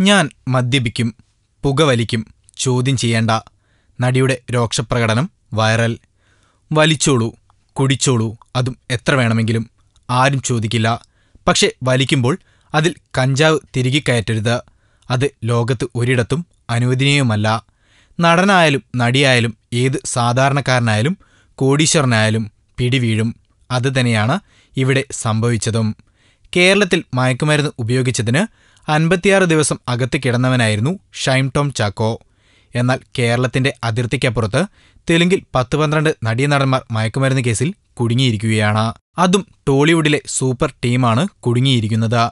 ഞാൻ മദ്യപിക്കും പുകവലിക്കും ചോദ്യം ചെയ്യേണ്ട. നടിയുടെ രോക്ഷപ്രകടനം വൈറൽ. വലിച്ചോളൂ കുടിച്ചോളൂ അതും എത്ര വേണമെങ്കിലും. ആരും ചോദിക്കില്ല. പക്ഷെ വലിക്കുമ്പോൾ അതിൽ കഞ്ചാവ് തിരികെ കയറ്റരുത് അത് ലോകത്ത് ഒരിടത്തും അനുവദനീയവുമല്ല നടനായാലും നടിയായാലും ഏത് സാധാരണക്കാരനായാലും കോടീശ്വരനായാലും പിടിവീഴും. അത് തന്നെയാണ് ഇവിടെ സംഭവിച്ചതും. കേരളത്തിൽ മയക്കുമരുന്ന് ഉപയോഗിച്ചതിന് അൻപത്തിയാറ് ദിവസം അകത്ത് കിടന്നവനായിരുന്നു ഷൈം ടോം ചാക്കോ. എന്നാൽ കേരളത്തിന്റെ അതിർത്തിക്കപ്പുറത്ത് തെലുങ്കിൽ പത്ത് പന്ത്രണ്ട് നടീനടന്മാർ മയക്കുമരുന്ന് കേസിൽ കുടുങ്ങിയിരിക്കുകയാണ്. അതും ടോളിവുഡിലെ സൂപ്പർ ടീമാണ് കുടുങ്ങിയിരിക്കുന്നത്.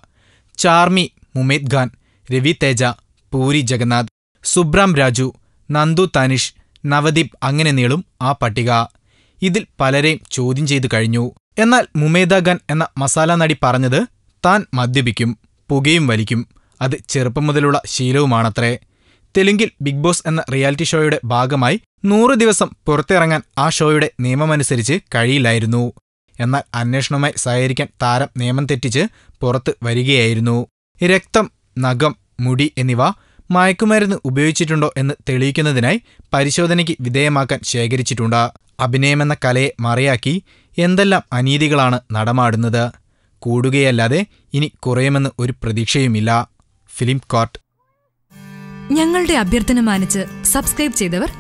ചാർമി മുമേദ് ഖാൻ രവി തേജ പൂരി ജഗന്നാഥ് സുബ്രാം രാജു നന്ദു തനിഷ് നവദീപ് അങ്ങനെ നീളും ആ പട്ടിക. ഇതിൽ പലരെയും ചോദ്യം ചെയ്തു കഴിഞ്ഞു. എന്നാൽ മുമേദ ഖാൻ എന്ന മസാല നടി പറഞ്ഞത് താൻ മദ്യപിക്കും പുകയും വലിക്കും. അത് ചെറുപ്പം മുതലുള്ള ശീലവുമാണത്രേ. തെലുങ്കിൽ ബിഗ് ബോസ് എന്ന റിയാലിറ്റി ഷോയുടെ ഭാഗമായി നൂറ് ദിവസം പുറത്തിറങ്ങാൻ ആ ഷോയുടെ നിയമമനുസരിച്ച് കഴിയില്ലായിരുന്നു. എന്നാൽ അന്വേഷണവുമായി സഹകരിക്കാൻ താരം നിയമം തെറ്റിച്ച് പുറത്ത് വരികയായിരുന്നു. രക്തം നഖം മുടി എന്നിവ മയക്കുമരുന്ന് ഉപയോഗിച്ചിട്ടുണ്ടോ എന്ന് തെളിയിക്കുന്നതിനായി പരിശോധനയ്ക്ക് വിധേയമാക്കാൻ ശേഖരിച്ചിട്ടുണ്ട്. അഭിനയമെന്ന കലയെ മറയാക്കി എന്തെല്ലാം അനീതികളാണ് നടമാടുന്നത്. കൂടുകയല്ലാതെ ഇനി കുറയുമെന്ന് ഒരു പ്രതീക്ഷയുമില്ല. Film court. ഞങ്ങളുടെ അഭ്യർത്ഥന മാനിച്ച് സബ്സ്ക്രൈബ് ചെയ്തവർ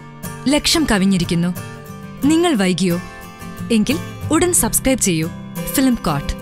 ലക്ഷം കവിഞ്ഞിരിക്കുന്നു. നിങ്ങൾ വൈകിയോ? എങ്കിൽ ഉടൻ സബ്സ്ക്രൈബ് ചെയ്യൂ. Film coat